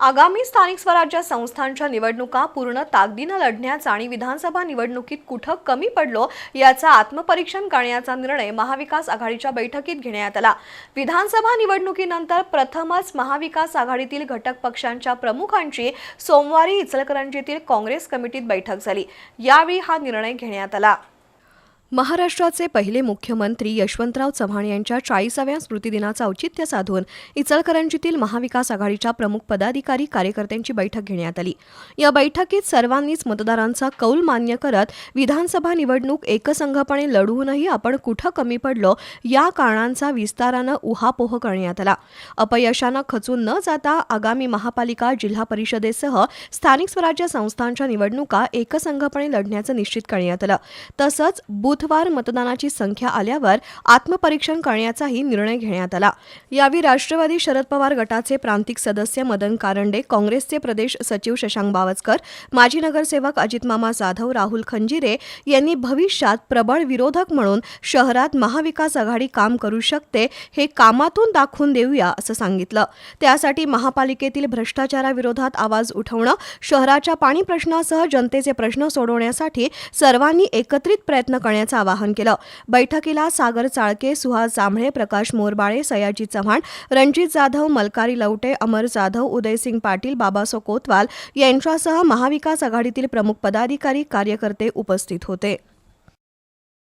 आगामी स्थानिक स्वराज्य संस्थांच्या निवडणुका पूर्ण ताकदीनं लढण्याचा आणि विधानसभा निवडणुकीत कुठं कमी पडलो याचा आत्मपरीक्षण करण्याचा निर्णय महाविकास आघाडीच्या बैठकीत घेण्यात आला. विधानसभा निवडणुकीनंतर प्रथमच महाविकास आघाडीतील घटक पक्षांच्या प्रमुखांची सोमवारी इचलकरंजीतील काँग्रेस कमिटीत बैठक झाली. यावेळी हा निर्णय घेण्यात आला. महाराष्ट्राचे पहिले मुख्यमंत्री यशवंतराव चव्हाण यांच्या चाळीसाव्या स्मृतिदिनाचं औचित्य साधून इचलकरंजीतील महाविकास आघाडीच्या प्रमुख पदाधिकारी कार्यकर्त्यांची बैठक घेण्यात आली. या बैठकीत सर्वांनीच मतदारांचा कौल मान्य करत विधानसभा निवडणूक एकसंघपणे लढवूनही आपण कुठं कमी पडलो या कारणांचा विस्तारानं उहापोह करण्यात आला. अपयशानं खचून न जाता आगामी महापालिका जिल्हा परिषदेसह स्थानिक स्वराज्य संस्थांच्या निवडणुका एकसंघपणे लढण्याचं निश्चित करण्यात आलं. तसंच बुधवार मतदानाची संख्या आल्यावर आत्मपरीक्षण करण्याचाही निर्णय घेण्यात आला. यावेळी राष्ट्रवादी शरद पवार गटाचे प्रांतिक सदस्य मदन कारंडे काँग्रेसचे प्रदेश सचिव शशांक बावस्कर माजी नगरसेवक अजितमामा जाधव राहुल खंजिरे यांनी भविष्यात प्रबळ विरोधक म्हणून शहरात महाविकास आघाडी काम करू शकते हे कामातून दाखवून देऊया असं सांगितलं. त्यासाठी महापालिकेतील भ्रष्टाचाराविरोधात आवाज उठवणं शहराच्या पाणी प्रश्नासह जनतेचे प्रश्न सोडवण्यासाठी सर्वांनी एकत्रित प्रयत्न करण्याचं आवाहन केलं. बैठकीला सागर चाळके सुहास जांभळे प्रकाश मोरबाळे सयाजी चव्हाण रणजित जाधव मलकारी लवटे अमर जाधव उदयसिंग पाटील बाबासो कोतवाल यांच्यासह महाविकास आघाडीतील प्रमुख पदाधिकारी कार्यकर्ते उपस्थित होते.